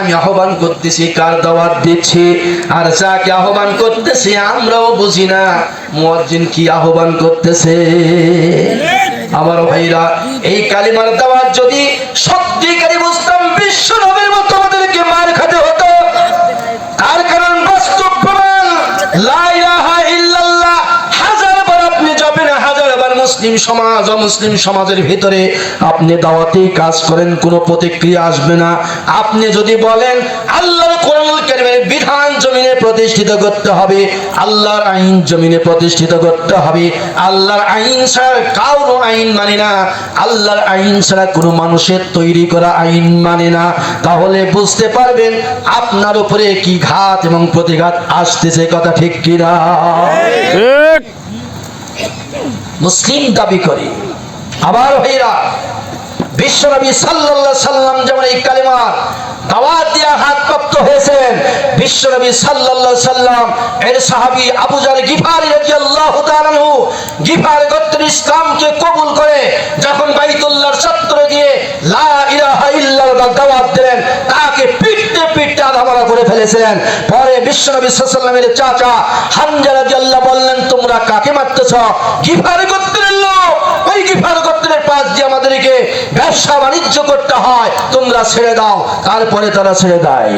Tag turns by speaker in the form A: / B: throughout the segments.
A: আমি আহ্বান করতেছি, কার দাওয়াত দিচ্ছি? আর যাকে আহ্বান করতেছি, আমরাও বুঝি না। মুয়াজ্জিন কি আহ্বান করতেছে? আমার ভাইরা, এই কালিমার দাওয়াত যদি সত্যিকারী বুঝতাম বিশ্ব নবীর মতো আমাদেরকে মার খেতে হতো তার কারণ বাস্তব প্রমাণ লা ইলাহা ইল্লাল্লাহ হাজার বার আপনি যাবেন হাজার বার মুসলিম সমাজ অমুসলিম সমাজের ভিতরে আপনি দাওয়াতি কাজ করেন, কোনো প্রতিক্রিয়া আসবে না। আপনি যদি বলেন, আল্লাহর কোরআনুল কারীমের বিধান জমিনে প্রতিষ্ঠিত করতে হবে, আল্লাহর আইন জমিনে প্রতিষ্ঠিত করতে হবে, আল্লাহর আইন ছাড়া কারও আইন মানে না। আল্লাহর আইন ছাড়া কোনো মানুষের তৈরি করা আইন মানে না। তাহলে বুঝতে পারবেন, আপনার উপরে কি ঘাত এবং প্রতিঘাত আসতেছে, কথা ঠিক কিনা?
B: ঠিক।
A: মুসলিম দাবি করে। আবার ভাইরা, বিশ্বনবী সাল্লাল্লাহু সাল্লাম যেমন এই কালিমার দাওয়াত দিয়া হাত প্রাপ্ত হয়েছেন সাল্লাম, এর গিফারি ইসলামকে কবুল করে যখন বাইতুল্লাহর গিয়ে লা ইলাহা ইল্লাল্লাহ দাওয়াত দিলেন, তাকে পিটতে আধামারা করে ফেলেছিলেন। পরে বিশ্বনবী আলাইহি চাচা হামজা রাদিয়াল্লাহু বললেন তোমরা কাকে মারতেছ? গিফার গোত্রের লোক। ওই গিফার গোত্রের পাশ দিয়ে আমাদেরকে ব্যবসা বাণিজ্য করতে হয়। তোমরা ছেড়ে দাও। তারপরে তারা ছেড়ে দেয়।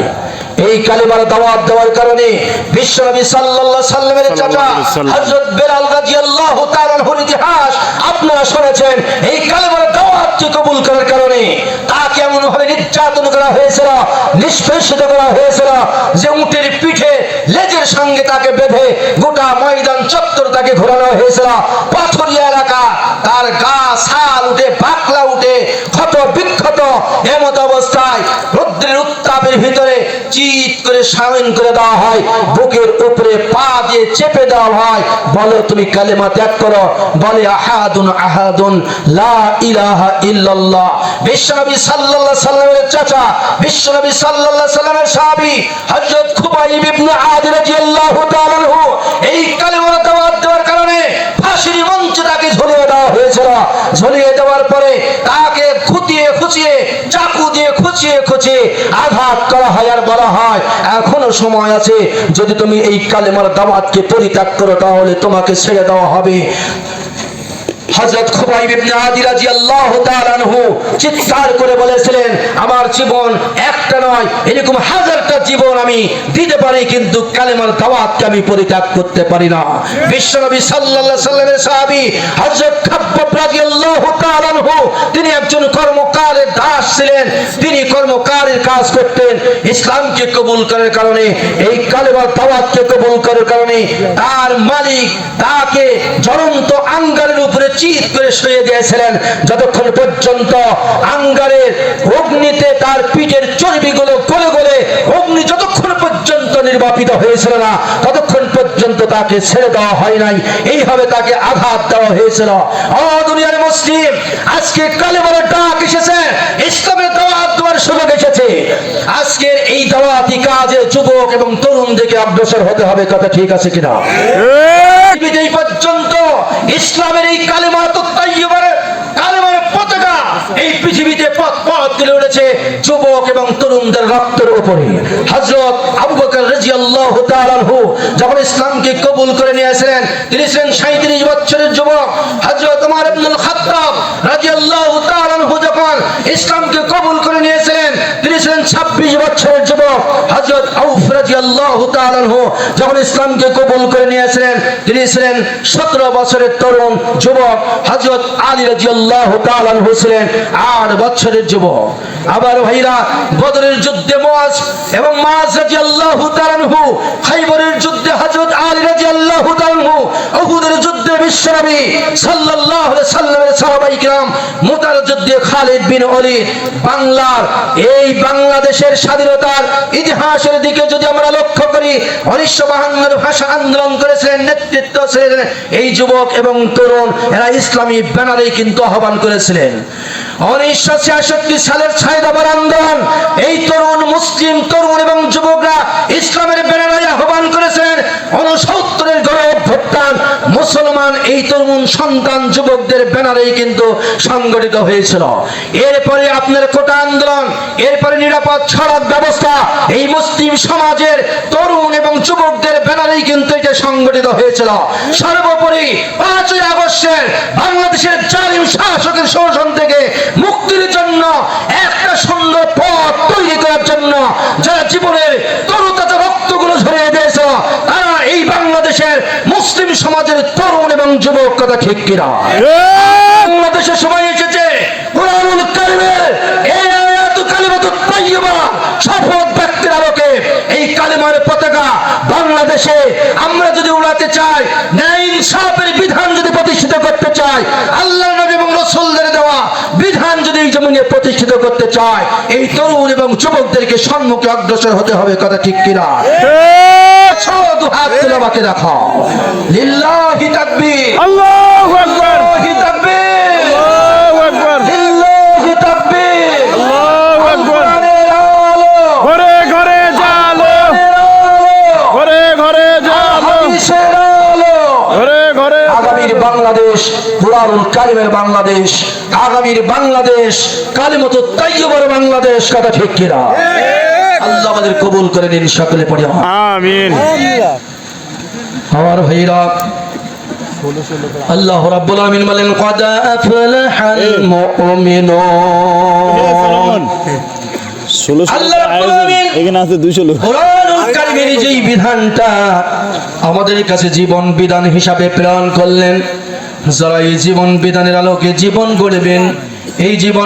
A: এই কালিমার দাওয়াত দেওয়ার কারণে বিশ্বনবী সাল্লাল্লাহু সাল্লামের চাচা। হযরত বেলাল রাদিয়াল্লাহু তাআলার ইতিহাস আপনারা শুনেছেন। এই কালিমার দাওয়াতকে কবুল করার কারণে নির্যাতন করা হয়েছিল, নিষ্পেষিত করা হয়েছিল, যে উটের পিঠে লেজের সঙ্গে তাকে বেঁধে গোটা ময়দান চত্বর তাকে ঘোরানো হয়েছিল। পাথরিয়া এলাকা, তার গা ছাল উঠে, বাকলা উঠে, ক্ষত বিক্ষত এমত অবস্থায় রৌদ্রের উত্তাপের ভিতরে চিৎ করে সামিন করে দেওয়া হয়। বুকের উপরে পা দিয়ে চেপে দেওয়া হয়। বলো, তুমি কালেমা ত্যাগ করো। বলে, আহাদুন আহাদুন, লা ইলাহা ইল্লাল্লাহ। বিশ্বনবী সাল্লাল্লাহু সাল্লামের চাচা, বিশ্বনবী সাল্লাল্লাহু সাল্লামের সাহাবী, হযরত খুবাইব ইবনে আদি রাদিয়াল্লাহু তাআলা এই কালেমা দাওয়াত দেওয়ার কারণে ফাঁসির মঞ্চে তাকে ঝুলিয়ে দেওয়া হয়েছিল ঝুলিয়ে দেওয়ার পরে তাকে খুঁটিয়ে খুঁচিয়ে, চাকু দিয়ে খুঁচিয়ে খুঁচিয়ে আঘাত করা হয় আর বলা হয়, এখনও সময় আছে, যদি তুমি এই কালেমার দামাতকে পরিত্যাগ করো তাহলে তোমাকে ছেড়ে দেওয়া হবে। হযরত খুবাইব ইবনে আদি রাদিয়াল্লাহু তাআলা আনহু চিৎকার করে বলেছিলেন জীবন একটা নয়, এরকম হাজারটা জীবন আমি দিতে পারি, কিন্তু কালেমার দাওয়াতকে আমি পরিত্যাগ করতে পারি না। বিশ্বনবী সাল্লাল্লাহু সাল্লামের সাহাবী হযরত খাব্বাব রাদিয়াল্লাহু তাআলা আনহু, তিনি একজন কর্মকারের দাস ছিলেন। তিনি কর্মকারের কাজ করতেন, ইসলামকে কবুল করার কারণে, এই কালেমার দাওয়াতকে কবুল করার কারণে, তার মালিক তাকে জ্বলন্ত আঙ্গারের উপরে চিৎ করে শুয়ে দিয়েছিলেন। যতক্ষণ পর্যন্ত আঙ্গারের অগ্নিতে তার পিঠের চর্বিগুলো গলে গলে অগ্নি যতক্ষণ পর্যন্ত নির্বাপিত হয়েছিল না ততক্ষণ পর্যন্ত তাকে ছেড়ে দেওয়া হয় নাই। এইভাবে তাকে আঘাত দেওয়া হয়েছিল। ও দুনিয়ার মুসলিম আজকে ডাক এসেছে। ইসলামের দাওয়াত দেওয়ার সুযোগ এসেছে। আজকের এই দাওয়াতি কাজে যুবক এবং তরুণদেরকে অগ্রসর হতে হবে কথা ঠিক আছে কিনা? এই পর্যন্ত ইসলামের এই কালেমা তো পতাকা এই পৃথিবীতে পথ পথ তুলে উঠেছে যুবক এবং তরুণদের রক্তের উপরে। হজরত আবু বকর রাদিয়াল্লাহু তাআলা যখন ইসলামকে কবুল করে নিয়েছিলেন তিনি ছিলেন 37 বছরের যুবক। হযরত ওমর ইবনুল খাত্তাব রাদিয়াল্লাহু যখন ইসলামকে কবুল করে নিয়েছিলেন 26 বছরের যুবক আনহু যখন ইসলামকে কবুল করে নিয়েছিলেন, তিনি ছিলেন 17 বছরের তরুণ যুবক হযরত আলী রাদিয়াল্লাহু তাআলা ছিলেন 8 বছরের যুবক। আবার ভাইরা, বদরের যুদ্ধে মুয়াজ এবং রাদিয়াল্লাহু তাআলা আনহু, খাইবরের যুদ্ধে হযরত আলী তাআলা আনহু, উহুদের যুদ্ধে বিশ্বনবী আলাইহি সাল্লামের সাহাবায়ে কিরাম মুতার যুদ্ধে খালিদ বিন ওলীদ বাংলার, এই বাংলাদেশের স্বাধীনতার ইতিহাসের দিকে যদি আমরা লক্ষ্য করি, উনিশশো বাহান্নর ভাষা আন্দোলন করেছিলেন, নেতৃত্ব ছিলেন এই যুবক এবং তরুণ, এরা ইসলামী ব্যানারে কিন্তু আহ্বান করেছিলেন। উনিশশো ছিয়াষট্টি সালের ছায়দাবার আন্দোলন, এই তরুণ, মুসলিম, তরুণ এবং যুবকরা ইসলামের ব্যানারে আহ্বান এই তরুণ সন্তান যুবকদের ব্যানারেই কিন্তু সংগঠিত হয়েছিল। এরপরে আপনার কোটা আন্দোলন, এরপরে নিরাপদ সড়ক ব্যবস্থা, এই মুসলিম সমাজের তরুণ এবং যুবকদের ব্যানারেই কিন্তু এটা সংগঠিত হয়েছিল। সর্বোপরি পাঁচই আগস্টের বাংলাদেশের জালিম শাসকের শোষণ থেকে মুক্তির জন্য একটা সুন্দর পথ তৈরি করার জন্য যারা জীবনের তরুতাজা রক্তগুলো ঝরিয়ে দিয়েছে তারা এই বাংলাদেশের মুসলিম সমাজের তরুণ এবং যুবক কথা ঠিক কিনা?
B: ঠিক
A: বাংলাদেশের সময় এসেছে। কোরআনুল এই আয়াত কালিমাতু তাইয়্যিবা শপথ ব্যক্তির আলোকে এই কালিমার পতাকা বাংলাদেশে। আমরা যদি উড়াতে চাই ন্যায় ইনসাফের বিধান যদি প্রতিষ্ঠিত করতে চাই আল্লাহ নবী এবং রাসূলদের দেওয়া বিধান যদি জমিনে প্রতিষ্ঠিত করতে চায় এই তরুণ এবং যুবকদেরকে সম্মুখে অগ্রসর হতে হবে কথা ঠিক কিনা?
B: ঠিক
A: দু হাত তুলে আমাকে দেখাও লিল্লাহি তাকবীর।
B: আল্লাহু আকবার।
A: লিল্লাহি তাকবীর।
B: আল্লাহু আকবার।
A: লিল্লাহি তাকবীর।
B: আল্লাহু আকবার। ঘরে ঘরে জালো ঘরে ঘরে জালো ঘরে ঘরে
A: আগামীর বাংলাদেশ কুরআনুল কারিমের বাংলাদেশ আগামীর বাংলাদেশ কালিমত তাইয়্যিবার বাংলাদেশ কথা ঠিক কিনা? আল্লাহ আমাদের কবুল করে নিন সকলে পড়ে
B: আমিন।
A: আমার ভাইরা আল্লাহ রাব্বুল আমিন বলেন কদ আফলাহাল মুমিনুন আমাদের কাছে জীবন বিধান হিসাবে প্রেরণ করলেন যারা এই জীবন বিধানের আলোকে জীবন গড়বেন এই জীবন